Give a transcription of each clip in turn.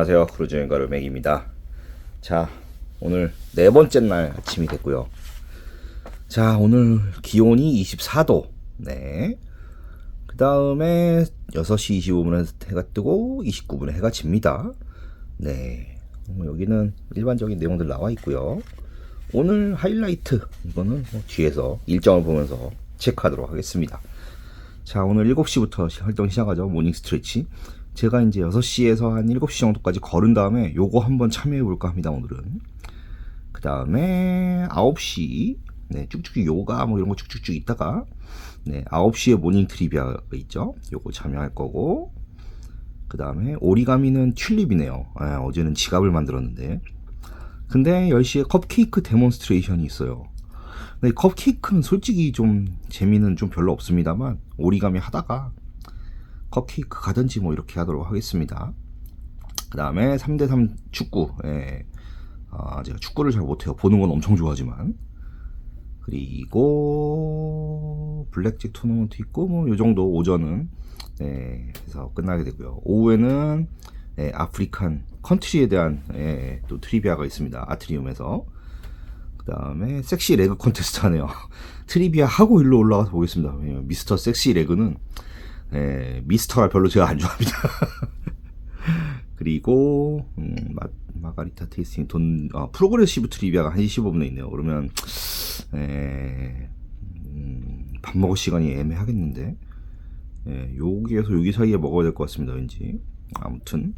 안녕하세요. 크루즈여행가 르맥입니다. 자, 오늘 네 번째 날 아침이 됐고요. 자, 오늘 기온이 24도. 네. 그 다음에 6시 25분에 해가 뜨고 29분에 해가 집니다. 네. 어, 여기는 일반적인 내용들 나와 있고요. 오늘 하이라이트 이거는 뭐 뒤에서 일정을 보면서 체크하도록 하겠습니다. 자, 오늘 7시부터 활동 시작하죠. 모닝 스트레치. 제가 이제 6시에서 한 7시 정도까지 걸은 다음에 요거 한번 참여해 볼까 합니다, 오늘은. 그 다음에 9시, 네, 쭉쭉 요가 뭐 이런 거 쭉쭉쭉 있다가, 네, 9시에 모닝 트리비아가 있죠. 요거 참여할 거고, 그 다음에 오리가미는 튤립이네요. 아, 어제는 지갑을 만들었는데. 근데 10시에 컵케이크 데몬스트레이션이 있어요. 근데 컵케이크는 솔직히 좀 재미는 좀 별로 없습니다만, 오리가미 하다가 컵케이크 가든지 뭐 이렇게 하도록 하겠습니다. 그 다음에 3대3 축구. 예. 아, 제가 축구를 잘 못해요. 보는 건 엄청 좋아하지만. 그리고 블랙잭 토너먼트 있고 뭐 요 정도 오전은 네, 해서 끝나게 되고요. 오후에는 예, 아프리칸 컨트리에 대한 예, 또 트리비아가 있습니다. 아트리움에서. 그 다음에 섹시 레그 콘테스트 하네요. 트리비아 하고 일로 올라가서 보겠습니다. 왜냐면 미스터 섹시 레그는 예, 미스터가 별로 제가 안 좋아합니다. 그리고 음, 마, 마가리타 테이스팅 돈 아, 프로그레시브 트리비아가 1시 15분에 있네요. 그러면 에, 음, 밥 먹을 시간이 애매하겠는데 예, 여기에서 여기 사이에 먹어야 될 것 같습니다. 왠지 아무튼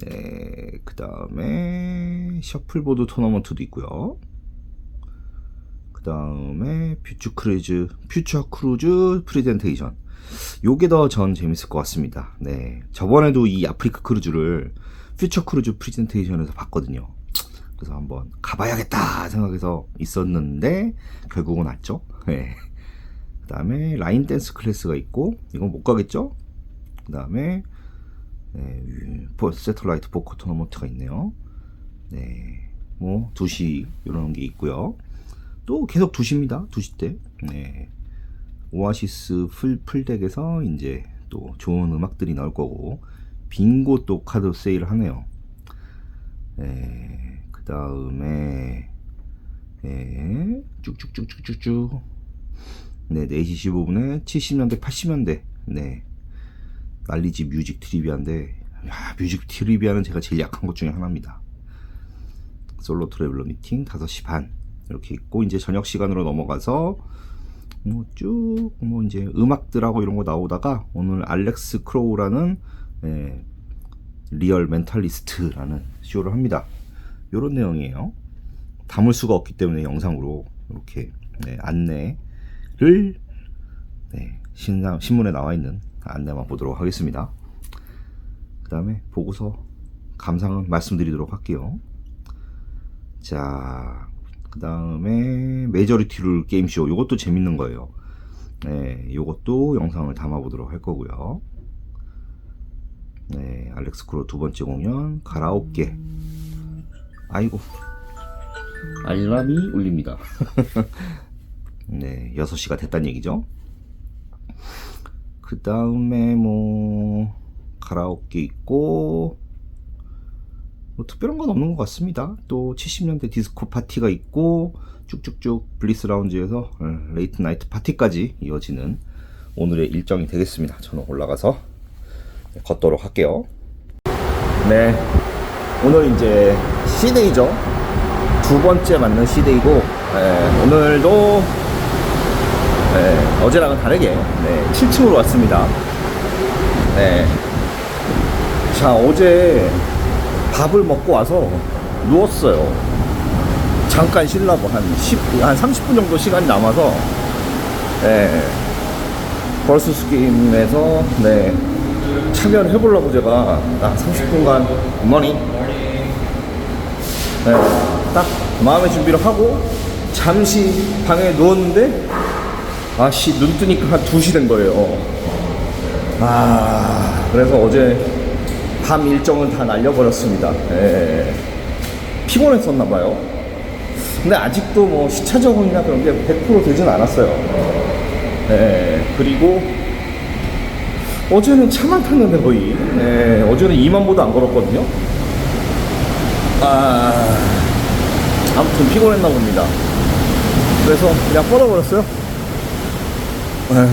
네, 그 다음에 셔플보드 토너먼트도 있고요. 그 다음에 퓨처 크루즈 퓨처 크루즈 프레젠테이션 요게 더 전 재밌을 것 같습니다. 네. 저번에도 이 아프리카 크루즈를 퓨처 크루즈 프레젠테이션에서 봤거든요. 그래서 한번 가봐야겠다 생각해서 있었는데 결국은 왔죠. 네. 그 다음에 라인 댄스 클래스가 있고 이건 못 가겠죠. 그 다음에 네, 세틀라이트 포커 토너먼트가 있네요. 네. 뭐 2시 이런 게 있고요. 또 계속 2시입니다. 2시 때. 네. 오아시스 풀, 풀덱에서 이제 또 좋은 음악들이 나올 거고 빙고 또 카드 세일을 하네요. 네, 그 다음에 네, 쭉쭉쭉쭉쭉쭉 네, 4시 15분에 70년대 80년대 네 난리지 뮤직 트리비아인데 야, 뮤직 트리비아는 제가 제일 약한 것 중에 하나입니다. 솔로 트래블러 미팅 5시 반 이렇게 있고 이제 저녁 시간으로 넘어가서 뭐쭉뭐 이제 음악들하고 이런 거 나오다가 오늘 알렉스 크로우라는 예, 리얼 멘탈리스트라는 쇼를 합니다. 이런 내용이에요. 담을 수가 없기 때문에 영상으로 이렇게 네, 안내를 네, 신상, 신문에 나와 있는 안내만 보도록 하겠습니다. 그 다음에 보고서 감상은 말씀드리도록 할게요. 자, 그 다음에 메저리티 룰 게임쇼. 이것도 재밌는 거예요. 네 이것도 영상을 담아 보도록 할 거고요. 네 알렉스 크로 두 번째 공연 가라오케. 아이고. 알람이 울립니다. 네 6시가 됐단 얘기죠? 그 다음에 뭐 가라오케 있고 뭐 특별한 건 없는 것 같습니다. 또 70년대 디스코 파티가 있고 쭉쭉쭉 블리스 라운지에서 어, 레이트 나이트 파티까지 이어지는 오늘의 일정이 되겠습니다. 저는 올라가서 걷도록 할게요. 네, 오늘 이제 C데이죠. 두 번째 맞는 C데이고 네, 오늘도 네, 어제랑은 다르게 네, 7층으로 왔습니다. 네. 자 어제 밥을 먹고 와서 누웠어요. 잠깐 쉬려고 한 10, 한 30분 정도 시간이 남아서, 네. 벌스 게임에서, 네. 참여를 해보려고 제가 딱 30분간 머니, 네. 딱 마음의 준비를 하고, 잠시 방에 누웠는데, 아씨, 눈 뜨니까 한 2시 된 거예요. 아, 그래서 어제 밤 일정은 다 날려버렸습니다. 예. 피곤했었나봐요. 근데 아직도 뭐 시차 적응이나 그런 게 100% 되진 않았어요. 예. 그리고 어제는 차만 탔는데 거의. 네, 어제는 2만 보도 안 걸었거든요. 아, 아무튼 피곤했나 봅니다. 그래서 그냥 뻗어버렸어요. 에휴.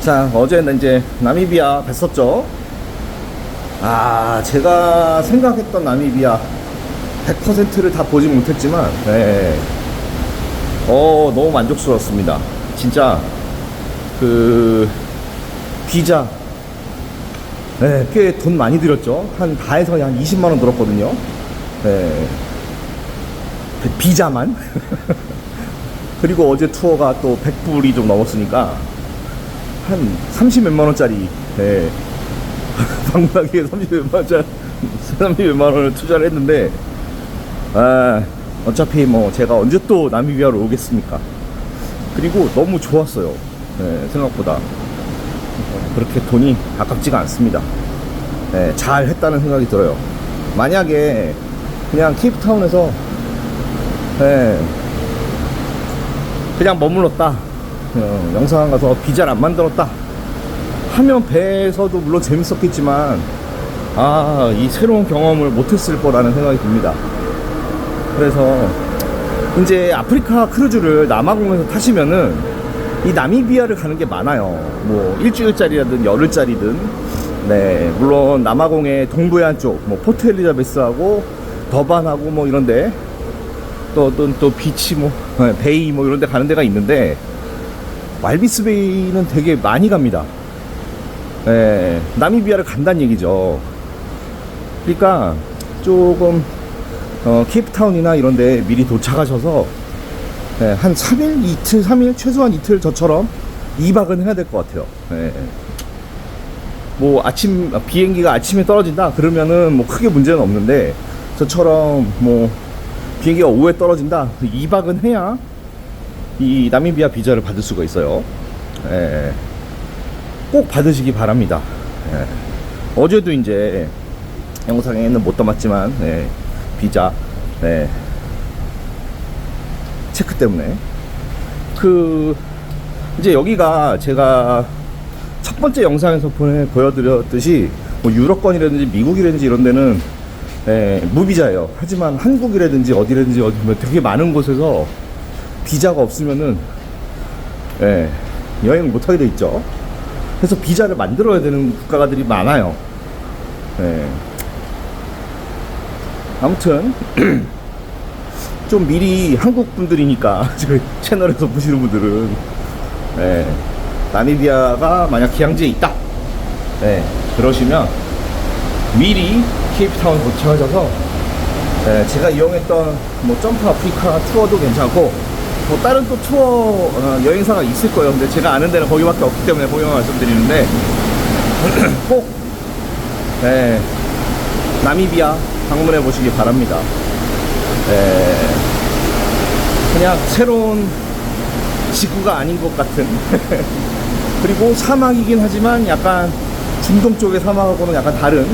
자, 어제는 이제 나미비아 뵀었죠. 아, 제가 생각했던 나미비아 100%를 다 보지 못했지만, 네. 어, 너무 만족스러웠습니다. 진짜, 그, 비자, 네, 꽤 돈 많이 들였죠. 한, 다 해서 한 20만원 들었거든요. 네. 그 비자만. 그리고 어제 투어가 또 100불이 좀 넘었으니까, 한 30 몇만 원짜리, 네. 방문하기에 30 몇만 원짜리, 30 몇만 원을 투자를 했는데, 아, 어차피 뭐 제가 언제 또 나미비아로 오겠습니까? 그리고 너무 좋았어요. 네, 생각보다. 그렇게 돈이 아깝지가 않습니다. 네, 잘 했다는 생각이 들어요. 만약에 그냥 케이프타운에서 네, 그냥 머물렀다. 어, 영상관 가서 비자를 안 만들었다. 하면 배에서도 물론 재밌었겠지만, 아, 이 새로운 경험을 못했을 거라는 생각이 듭니다. 그래서 이제 아프리카 크루즈를 남아공에서 타시면은 이 나미비아를 가는 게 많아요. 뭐 일주일짜리라든 열흘짜리든. 네, 물론 남아공의 동부해안 쪽, 뭐 포트 엘리자베스하고 더반하고 뭐 이런데 또 어떤 또 비치 뭐 네, 베이 뭐 이런 데 가는 데가 있는데 왈비스 베이는 되게 많이 갑니다. 네, 나미비아를 간다는 얘기죠. 그러니까 조금 어, 케이프타운이나 이런 데 미리 도착하셔서 네, 한 3일, 이틀, 3일, 최소한 이틀 저처럼 2박은 해야 될 것 같아요. 네. 뭐 아침 아, 비행기가 아침에 떨어진다 그러면은 뭐 크게 문제는 없는데 저처럼 뭐 비행기가 오후에 떨어진다 2박은 해야 이 나미비아 비자를 받을 수가 있어요. 예. 꼭 받으시기 바랍니다. 예. 어제도 이제 영상에는 못 담았지만 예. 비자 네. 체크 때문에 그 이제 여기가 제가 첫 번째 영상에서 보내, 보여드렸듯이 뭐 유럽권이라든지 미국이라든지 이런 데는 예, 무비자예요. 하지만 한국이라든지 어디라든지 어디 뭐 되게 많은 곳에서 비자가 없으면은 예, 여행을 못 하게 돼 있죠. 그래서 비자를 만들어야 되는 국가들이 많아요. 예. 아무튼 좀 미리 한국 분들이니까 저희 채널에서 보시는 분들은 예, 나미비아가 만약 기항지에 있다 예, 그러시면 미리 케이프타운 도착하셔서 예, 제가 이용했던 뭐 점프 아프리카 투어도 괜찮고 뭐 다른 또 투어 어, 여행사가 있을 거예요 근데 제가 아는 데는 거기밖에 없기 때문에 거기만 말씀드리는데 꼭 예, 나미비아 방문해 보시기 바랍니다. 예, 그냥 새로운 지구가 아닌 것 같은 그리고 사막이긴 하지만 약간 중동 쪽의 사막하고는 약간 다른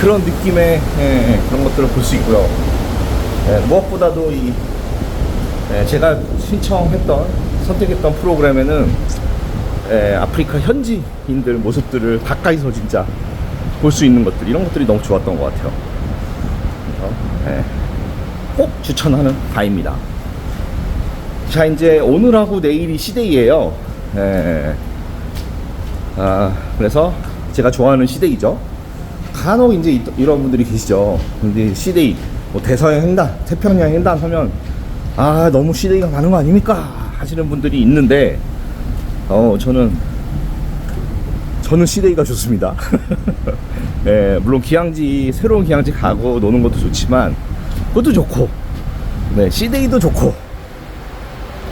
그런 느낌의 예, 그런 것들을 볼 수 있고요. 예, 무엇보다도 이 예, 제가 신청했던 선택했던 프로그램에는 예, 아프리카 현지인들 모습들을 가까이서 진짜 볼 수 있는 것들 이런 것들이 너무 좋았던 것 같아요. 그래서 예, 꼭 추천하는 바입니다. 자 이제 오늘하고 내일이 시데이예요. 예, 아 그래서 제가 좋아하는 시데이죠. 간혹 이제 이- 이런 분들이 계시죠. 근데 시데이 뭐 대서양 횡단, 태평양 횡단 하면 아 너무 시데이가 많은 거 아닙니까 하시는 분들이 있는데 어 저는 저는 시데이가 좋습니다. 예, 물론 기항지 새로운 기항지 가고 노는 것도 좋지만 그것도 좋고 네 시데이도 좋고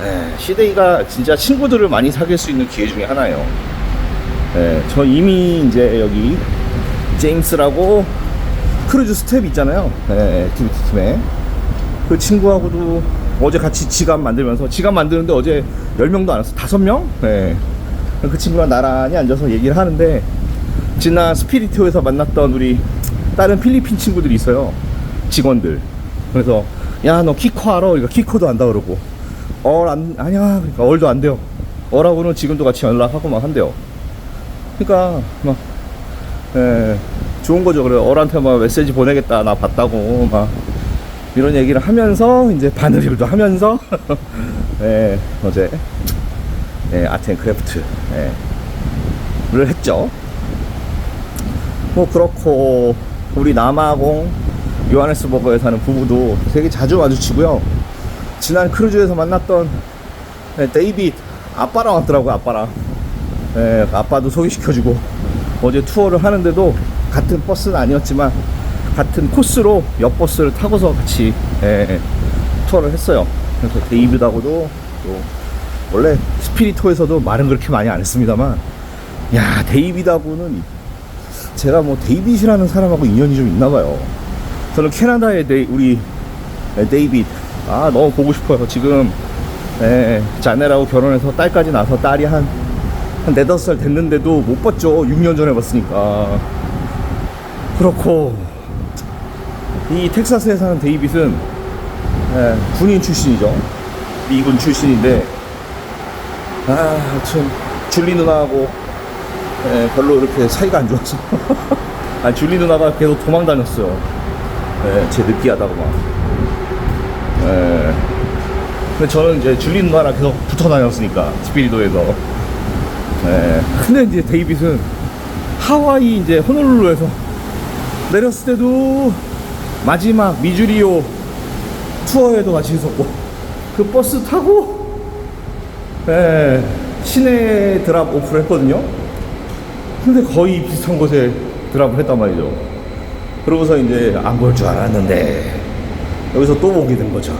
예, 시데이가 진짜 친구들을 많이 사귈 수 있는 기회 중에 하나예요. 예, 저 이미 이제 여기 제임스라고 크루즈 스텝 있잖아요. 예, 액티비티 팀에 그 친구하고도 어제 같이 지갑 만들면서 지갑 만드는데 어제 10명도 안 왔어. 5명? 네. 그 친구랑 나란히 앉아서 얘기를 하는데 지난 스피리트에서 만났던 우리 다른 필리핀 친구들이 있어요. 직원들. 그래서 야 너 키코 알아? 그러니까 키코도 안다 그러고 얼 안, 아니야 그러니까 얼도 안 돼요. 어라고는 지금도 같이 연락하고 막 한대요. 그러니까 막 예, 좋은 거죠. 그래 어한테 막 메시지 보내겠다 나 봤다고 막 이런 얘기를 하면서 이제 바늘일도 하면서 예, 어제 예, 아트 앤 크래프트 예, 를 했죠. 뭐 그렇고 우리 남아공 요하네스버거에 사는 부부도 되게 자주 마주치고요. 지난 크루즈에서 만났던 예, 데이빗 아빠랑 왔더라고요. 아빠랑 예, 아빠도 소개시켜주고 어제 투어를 하는데도 같은 버스는 아니었지만 같은 코스로 옆 버스를 타고서 같이 예, 투어를 했어요. 그래서 데이빗하고도 또 원래 스피리토에서도 말은 그렇게 많이 안 했습니다만 야 데이빗하고는 제가 뭐 데이빗이라는 사람하고 인연이 좀 있나 봐요. 저는 캐나다의 데이, 우리 네, 데이빗 아 너무 보고 싶어요. 지금 예, 자네라고 결혼해서 딸까지 낳아서 딸이 한, 한 네다섯 살 됐는데도 못 봤죠. 6년 전에 봤으니까. 그렇고, 이 텍사스에 사는 데이빗은, 예, 군인 출신이죠. 미군 출신인데, 아, 참, 줄리 누나하고, 예, 별로 이렇게 사이가 안 좋아서. 아, 줄리 누나가 계속 도망 다녔어요. 예, 제 느끼하다고 막. 예. 근데 저는 이제 줄리 누나랑 계속 붙어 다녔으니까 스피리도에서. 예. 근데 이제 데이빗은 하와이 이제 호놀룰루에서 내렸을 때도 마지막 미주리오 투어에도 같이 있었고 그 버스 타고 예, 시내 드랍 오프를 했거든요. 근데 거의 비슷한 곳에 드랍을 했단 말이죠. 그러고서 이제 안 볼 줄 알았는데 여기서 또 보게 된 거죠.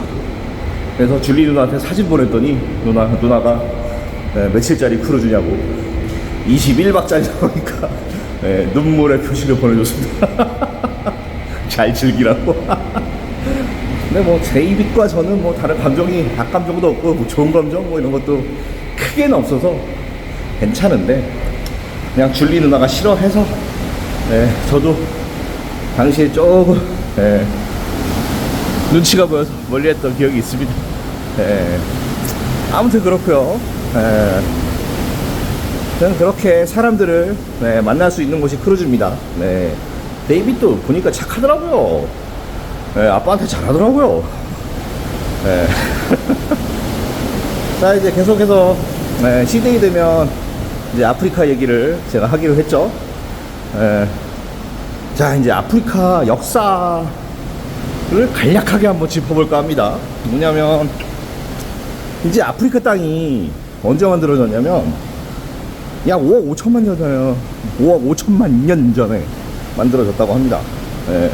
그래서 줄리 누나한테 사진 보냈더니 누나 누나가 예, 며칠짜리 크루즈냐고 21박짜리 나오니까 예, 눈물의 표시를 보내줬습니다. 잘 즐기라고. 근데 뭐 제이빗과 저는 뭐 다른 감정이 악감정도 없고 뭐 좋은 감정 뭐 이런 것도 크게는 없어서 괜찮은데 그냥 줄리 누나가 싫어해서 예, 저도 당시에 조금 예, 눈치가 보여서 멀리했던 기억이 있습니다. 예. 아무튼 그렇고요. 예. 저는 그렇게 사람들을 네, 만날 수 있는 곳이 크루즈입니다. 네. 데이빗도 보니까 착하더라고요. 네, 아빠한테 잘하더라고요. 네. 자 이제 계속해서 네, 시데이 되면 이제 아프리카 얘기를 제가 하기로 했죠. 네. 자 이제 아프리카 역사를 간략하게 한번 짚어볼까 합니다. 뭐냐면 이제 아프리카 땅이 언제 만들어졌냐면 약 5억 5천만 년 전에 5억 5천만 년 전에 만들어졌다고 합니다. 예.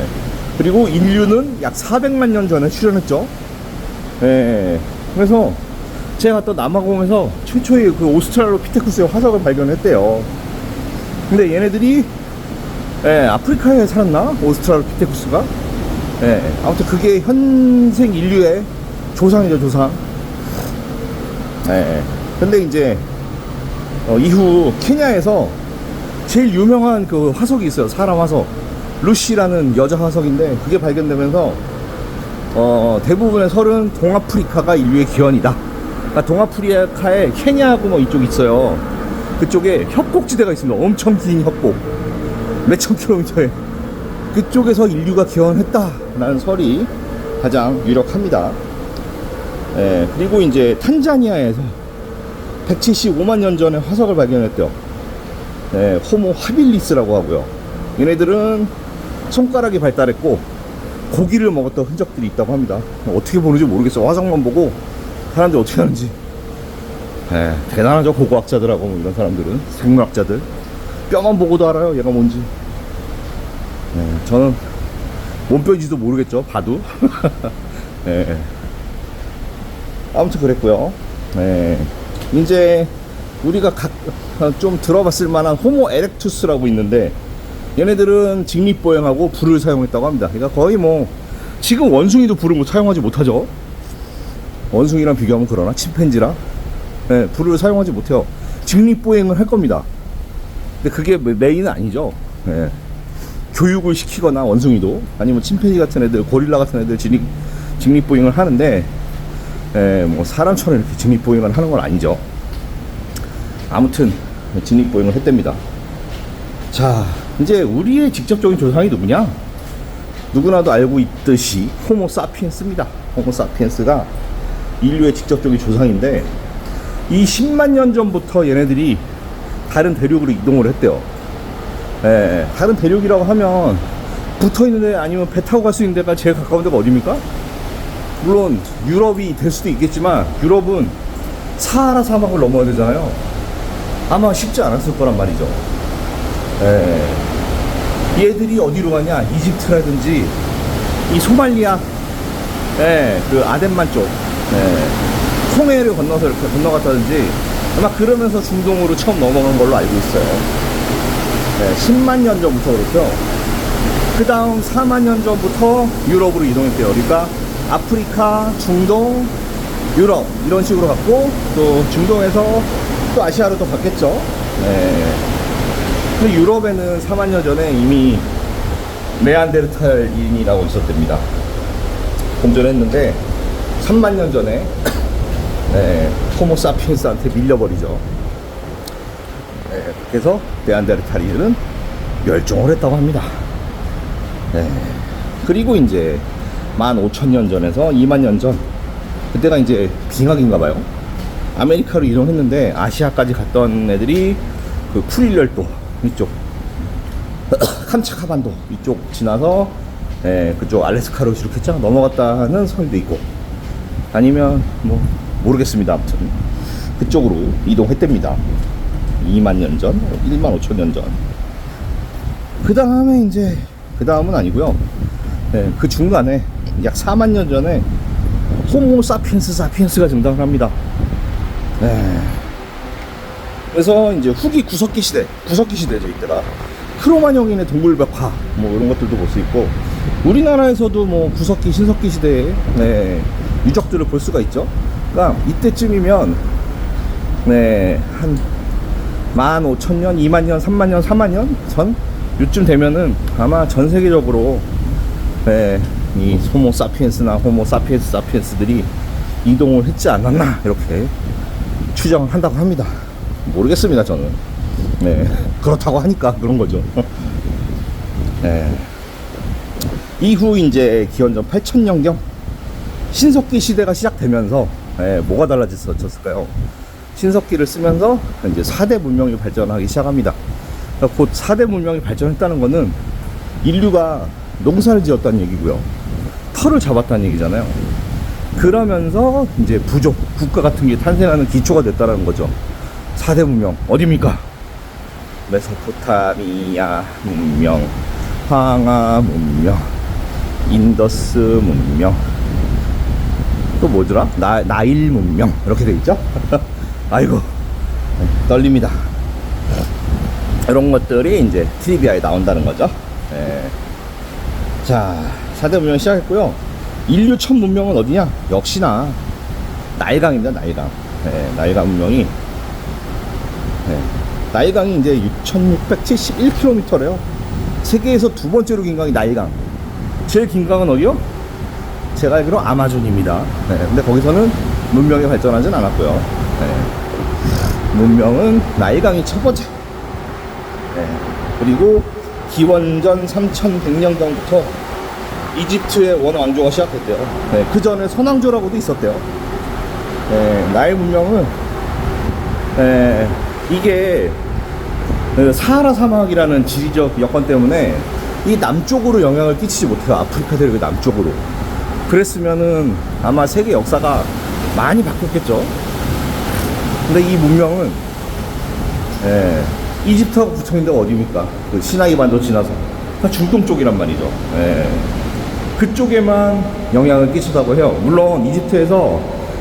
그리고 인류는 약 400만 년 전에 출현했죠. 예. 그래서 제가 또 남아공에서 최초의 그 오스트랄로피테쿠스의 화석을 발견했대요. 근데 얘네들이 예, 아프리카에 살았나? 오스트랄로피테쿠스가? 예. 아무튼 그게 현생 인류의 조상이죠, 조상. 예. 근데 이제 어, 이후 케냐에서 제일 유명한 그 화석이 있어요. 사람 화석. 루시라는 여자 화석인데 그게 발견되면서 어, 대부분의 설은 동아프리카가 인류의 기원이다. 그러니까 동아프리카에 케냐하고 뭐 이쪽 있어요. 그쪽에 협곡지대가 있습니다. 엄청 긴 협곡. 몇천 킬로미터에. 그쪽에서 인류가 기원했다라는 설이 가장 유력합니다. 예, 그리고 이제 탄자니아에서 175만 년 전에 화석을 발견했대요. 네, 호모 하빌리스라고 하고요. 얘네들은 손가락이 발달했고 고기를 먹었던 흔적들이 있다고 합니다. 어떻게 보는지 모르겠어. 화석만 보고 사람들이 어떻게 하는지. 네, 대단하죠. 고고학자들하고 뭐 이런 사람들은 생물학자들 뼈만 보고도 알아요. 얘가 뭔지. 네, 저는 몸뼈인지도 모르겠죠. 봐도. 네. 아무튼 그랬고요. 네. 이제 우리가 각, 어, 좀 들어봤을 만한 호모 에렉투스라고 있는데 얘네들은 직립보행하고 불을 사용했다고 합니다. 그러니까 거의 뭐 지금 원숭이도 불을 못 사용하지 못하죠. 원숭이랑 비교하면 그러나 침팬지랑 네, 불을 사용하지 못해요. 직립보행을 할 겁니다. 근데 그게 메- 메인은 아니죠. 네. 교육을 시키거나 원숭이도 아니면 침팬지 같은 애들, 고릴라 같은 애들 직립, 직립보행을 하는데 예, 뭐 사람처럼 이렇게 직립보행을 하는 건 아니죠. 아무튼 직립보행을 했답니다. 자, 이제 우리의 직접적인 조상이 누구냐? 누구나도 알고 있듯이 호모 사피엔스입니다. 호모 사피엔스가 인류의 직접적인 조상인데 이 10만 년 전부터 얘네들이 다른 대륙으로 이동을 했대요. 예, 다른 대륙이라고 하면 붙어 있는 데 아니면 배 타고 갈 수 있는 데가 제일 가까운 데가 어디입니까? 물론 유럽이 될 수도 있겠지만 유럽은 사하라 사막을 넘어야 되잖아요. 아마 쉽지 않았을 거란 말이죠. 예. 얘들이 어디로 가냐? 이집트라든지 이 소말리아, 예, 그 아덴만 쪽, 예, 송해를 건너서 이렇게 건너갔다든지 아마 그러면서 중동으로 처음 넘어간 걸로 알고 있어요. 예, 10만 년 전부터 그렇죠. 그 다음 4만 년 전부터 유럽으로 이동했대요. 그러니까 아프리카, 중동, 유럽 이런 식으로 갔고 또 중동에서 또 아시아로 또 갔겠죠. 네. 유럽에는 4만 년 전에 이미 네안데르탈인이라고 있었답니다. 공존했는데 3만 년 전에 네, 호모사피엔스한테 밀려버리죠. 네, 그래서 네안데르탈인은 멸종을 했다고 합니다. 네. 그리고 이제 15,000년 전에서 2만 년 전, 그때가 이제 빙하기인가 봐요. 아메리카로 이동했는데 아시아까지 갔던 애들이 그 쿠릴열도 이쪽, 캄차카반도 이쪽 지나서 예, 그쪽 알래스카로 이렇게 쫙 넘어갔다는 설도 있고 아니면 뭐 모르겠습니다. 아무튼 그쪽으로 이동했답니다. 2만 년 전, 1만 5천 년 전. 그 다음에 이제 그 다음은 아니고요. 네, 그 중간에 약 4만 년 전에 호모 사피엔스 사피엔스가 등장을 합니다. 네. 그래서 이제 후기 구석기 시대, 구석기 시대죠 이때가 크로마뇽인의 동굴벽화 뭐 이런 것들도 볼 수 있고 우리나라에서도 뭐 구석기, 신석기 시대의 네, 유적들을 볼 수가 있죠. 그러니까 이때쯤이면 네, 한 15,000년, 2만 년, 3만 년, 4만 년 전 요쯤 되면은 아마 전 세계적으로 네, 이 호모 사피엔스나 호모 사피엔스 사피엔스들이 이동을 했지 않았나 이렇게 추정을 한다고 합니다. 모르겠습니다 저는. 네 그렇다고 하니까 그런 거죠. 네. 이후 이제 기원전 8천년경 신석기 시대가 시작되면서 네, 뭐가 달라졌을까요? 신석기를 쓰면서 이제 4대 문명이 발전하기 시작합니다. 그러니까 곧 4대 문명이 발전했다는 거는 인류가 농사를 지었다는 얘기고요. 털을 잡았다는 얘기잖아요. 그러면서 이제 부족, 국가 같은 게 탄생하는 기초가 됐다는 거죠. 4대 문명, 어디입니까? 메소포타미아 문명, 황하 문명, 인더스 문명, 또 뭐더라? 나, 나일 문명, 이렇게 돼 있죠? 아이고, 네, 떨립니다. 이런 것들이 이제 트리비아에 나온다는 거죠. 예. 자, 4대 문명 시작했고요. 인류 첫 문명은 어디냐? 역시나 나일강입니다. 나일강. 예, 나일강 문명이 예, 나일강이 이제 6,671km래요. 세계에서 두 번째로 긴 강이 나일강. 제일 긴 강은 어디요? 제가 알기로 아마존입니다. 예, 근데 거기서는 문명이 발전하진 않았고요. 예, 문명은 나일강이 첫 번째. 네. 그리고 기원전 3100년 전부터 이집트의 원왕조가 시작했대요. 네. 그 전에 선왕조라고도 있었대요. 네. 나의 문명은 네. 이게 그 사하라 사막이라는 지리적 여건 때문에 이 남쪽으로 영향을 끼치지 못해요. 아프리카 대륙의 남쪽으로. 그랬으면은 아마 세계 역사가 많이 바뀌었겠죠. 근데 이 문명은 예, 이집트하고 붙어 있는 데가 어디입니까? 그 시나이 반도 지나서 다 중동 쪽이란 말이죠. 예. 그쪽에만 영향을 끼친다고 해요. 물론 이집트에서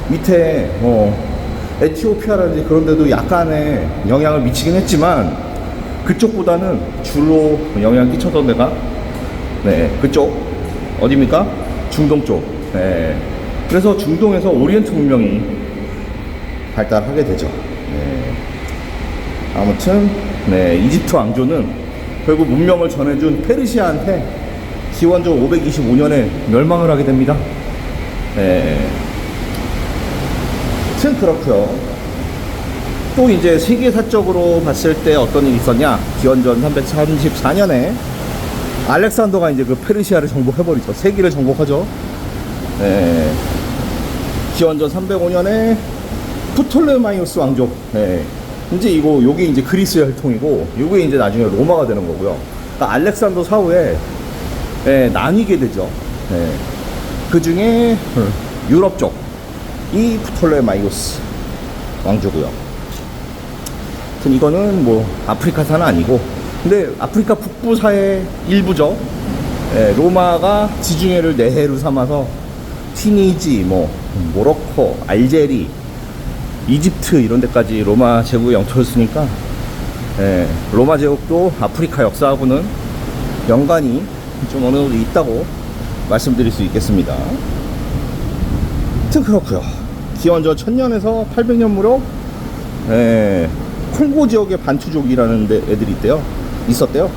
밑에 뭐 에티오피아라든지 그런 데도 약간의 영향을 미치긴 했지만 그쪽보다는 주로 영향을 끼쳤던 데가 네 그쪽 어디입니까? 중동 쪽. 네. 그래서 중동에서 오리엔트 문명이 발달하게 되죠. 네. 아무튼 네, 이집트 왕조는 결국 문명을 전해준 페르시아한테 기원전 525년에 멸망을 하게 됩니다. 네. 그렇고요. 또 이제 세계사적으로 봤을 때 어떤 일이 있었냐? 기원전 334년에 알렉산더가 이제 그 페르시아를 정복해버리죠. 세계를 정복하죠. 예. 기원전 305년에 프톨레마이오스 왕족. 예. 이제 이거 요게 이제 그리스의 혈통이고 요게 이제 나중에 로마가 되는 거고요. 그러니까 알렉산더 사후에 예, 나뉘게 되죠. 예. 그 중에 유럽 쪽이 프톨레마이오스 왕조고요. 하여튼 이거는 뭐 아프리카사는 아니고 근데 아프리카 북부사의 일부죠. 예, 로마가 지중해를 내해로 삼아서 튀니지, 뭐 모로코, 알제리, 이집트 이런 데까지 로마 제국의 영토였으니까 예, 로마 제국도 아프리카 역사하고는 연관이 좀 어느 정도 있다고 말씀드릴 수 있겠습니다. 그렇고요. 기원전 1000년에서 800년 무렵 예, 콩고 지역의 반투족이라는 데 애들이 있대요. 있었대요.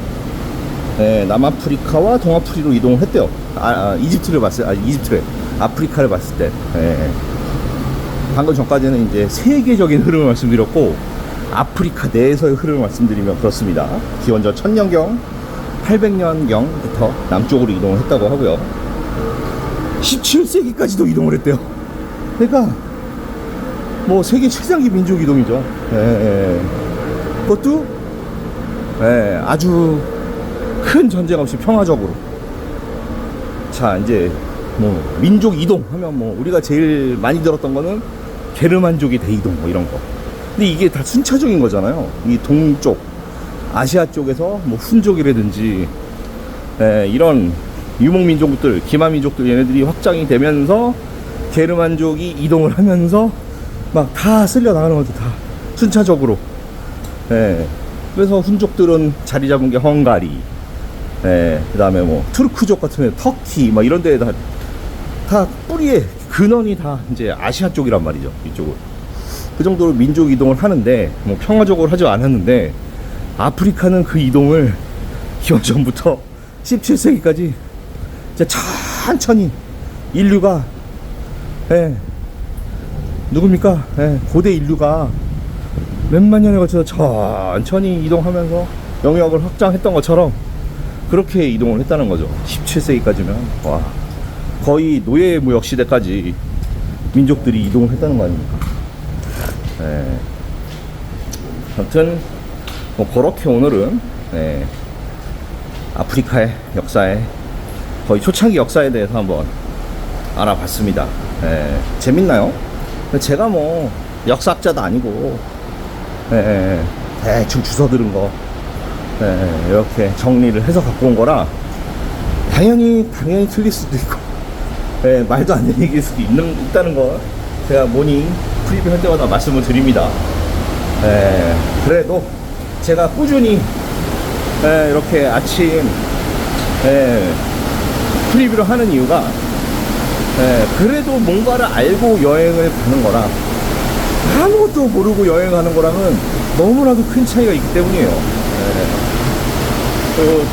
예, 남아프리카와 동아프리로 이동을 했대요. 아, 아, 이집트를 봤을 아 이집트래. 아프리카를 봤을 때. 예. 방금 전까지는 이제 세계적인 흐름을 말씀드렸고 아프리카 내에서의 흐름을 말씀드리면 그렇습니다. 기원전 1000년경 800년경부터 남쪽으로 이동을 했다고 하고요. 17세기까지도 이동을 했대요. 그러니까 뭐 세계 최장기 민족 이동이죠. 예, 예. 그것도 예, 아주 큰 전쟁 없이 평화적으로. 자 이제 뭐 민족 이동 하면 뭐 우리가 제일 많이 들었던 거는 게르만족의 대이동 뭐 이런 거. 근데 이게 다 순차적인 거잖아요. 이 동쪽 아시아 쪽에서 뭐 훈족이라든지 예, 이런 유목민족들, 기마민족들 얘네들이 확장이 되면서 게르만족이 이동을 하면서 막 다 쓸려 나가는 것도 다 순차적으로. 예. 그래서 훈족들은 자리 잡은 게 헝가리, 예. 그 다음에 뭐 투르크족 같은 데 터키, 막 이런 데에 다, 다 뿌리에 근원이 다 이제 아시아 쪽이란 말이죠. 이쪽은. 그 정도로 민족 이동을 하는데 뭐 평화적으로 하지 않았는데 아프리카는 그 이동을 기원전부터 17세기까지 진짜 천천히 인류가 예, 누굽니까? 예, 고대 인류가 몇만 년에 걸쳐서 천천히 이동하면서 영역을 확장했던 것처럼 그렇게 이동을 했다는 거죠. 17세기까지면 와 거의 노예 무역 시대까지 민족들이 이동을 했다는 거 아닙니까? 예. 아무튼 뭐 그렇게 오늘은 예, 아프리카의 역사에 거의 초창기 역사에 대해서 한번 알아봤습니다. 예, 재밌나요? 제가 뭐 역사학자도 아니고 예, 예, 대충 주워 들은 거 예, 이렇게 정리를 해서 갖고 온 거라 당연히 당연히 틀릴 수도 있고 예, 말도 안 되는 얘기일 수도 있는, 있다는 거 제가 모닝 프리뷰 할 때마다 말씀을 드립니다. 예, 그래도 제가 꾸준히 예, 이렇게 아침 예, 프리뷰를 하는 이유가 예, 그래도 뭔가를 알고 여행을 가는 거랑 아무것도 모르고 여행하는 거랑은 너무나도 큰 차이가 있기 때문이에요. 예.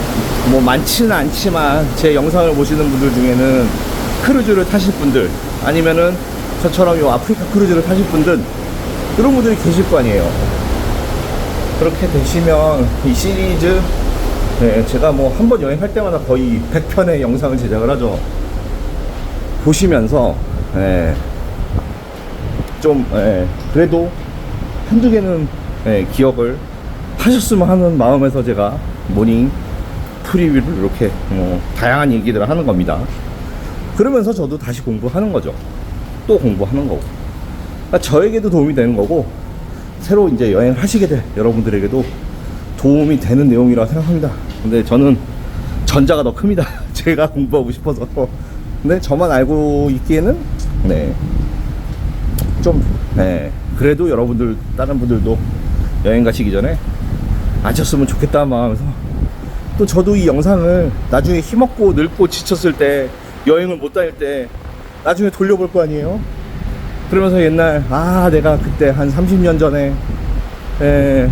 그뭐 많지는 않지만 제 영상을 보시는 분들 중에는 크루즈를 타실 분들 아니면은 저처럼 요 아프리카 크루즈를 타실 분들 이런 분들이 계실 거 아니에요. 그렇게 되시면 이 시리즈 네, 제가 뭐 한 번 여행할 때마다 거의 100편의 영상을 제작을 하죠. 보시면서 예, 좀 예, 그래도 한두 개는 예, 기억을 하셨으면 하는 마음에서 제가 모닝 프리뷰를 이렇게 뭐 다양한 얘기들을 하는 겁니다. 그러면서 저도 다시 공부하는 거죠. 또 공부하는 거고. 그러니까 저에게도 도움이 되는 거고 새로 이제 여행을 하시게 될 여러분들에게도 도움이 되는 내용이라고 생각합니다. 근데 저는 전자가 더 큽니다. 제가 공부하고 싶어서. 근데 저만 알고 있기에는 네. 좀 네. 그래도 여러분들 다른 분들도 여행 가시기 전에 아셨으면 좋겠다 마음에서 또 저도 이 영상을 나중에 힘없고 늙고 지쳤을 때 여행을 못 다닐 때 나중에 돌려볼 거 아니에요? 그러면서 옛날 아 내가 그때 한 30년 전에 에,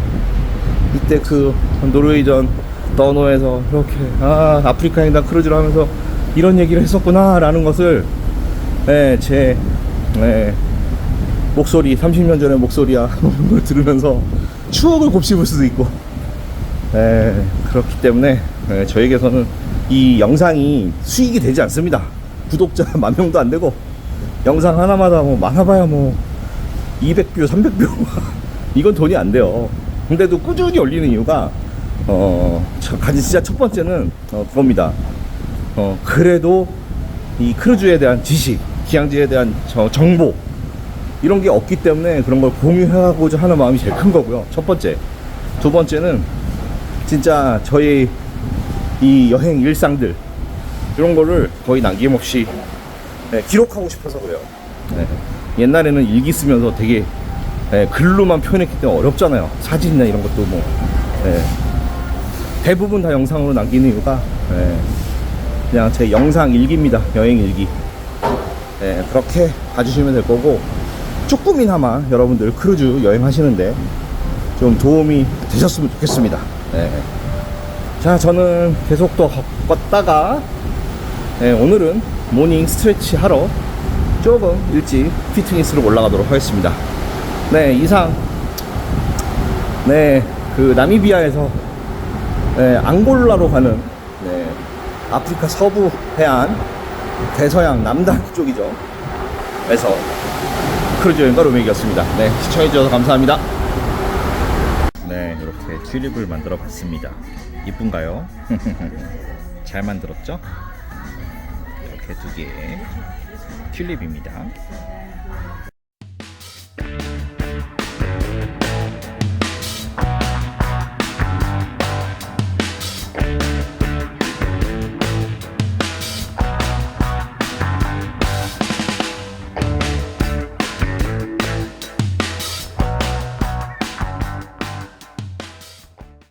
이때 그 노르웨이전 너노에서 이렇게 아 아프리카행다 크루즈를 하면서 이런 얘기를 했었구나 라는 것을 예, 제 예, 목소리 30년 전의 목소리야 이런 걸 들으면서 추억을 곱씹을 수도 있고 에, 그렇기 때문에 에, 저에게서는 이 영상이 수익이 되지 않습니다. 구독자 만 명도 안 되고 영상 하나마다 뭐 많아봐야 뭐 200뷰 300뷰 이건 돈이 안 돼요 근데도 꾸준히 올리는 이유가 어 저- 가진 진짜 첫 번째는 어, 그겁니다 어 그래도 이 크루즈에 대한 지식 기항지에 대한 저 정보 이런 게 없기 때문에 그런 걸 공유하고자 하는 마음이 제일 큰 거고요. 첫 번째. 두 번째는 진짜 저희 이 여행 일상들 이런 거를 거의 남김없이 네, 기록하고 싶어서 그래요. 네. 옛날에는 일기 쓰면서 되게 네, 글로만 표현했기 때문에 어렵잖아요. 사진이나 이런 것도 뭐 네. 대부분 다 영상으로 남기는 이유가 네, 그냥 제 영상 일기입니다. 여행 일기. 네, 그렇게 봐주시면 될 거고 조금이나마 여러분들 크루즈 여행하시는데 좀 도움이 되셨으면 좋겠습니다. 네. 자, 저는 계속 또 걷다가 네, 오늘은 모닝 스트레치 하러 조금 일찍 피트니스로 올라가도록 하겠습니다. 네, 이상 네, 그 나미비아에서 네, 앙골라로 가는 네, 아프리카 서부 해안 대서양 남단 쪽이죠. 에서 크루즈 여행가 로맥이었습니다. 네, 시청해주셔서 감사합니다. 네, 이렇게 튤립을 만들어 봤습니다. 이쁜가요? 잘 만들었죠? 이렇게 두 개의 튤립입니다.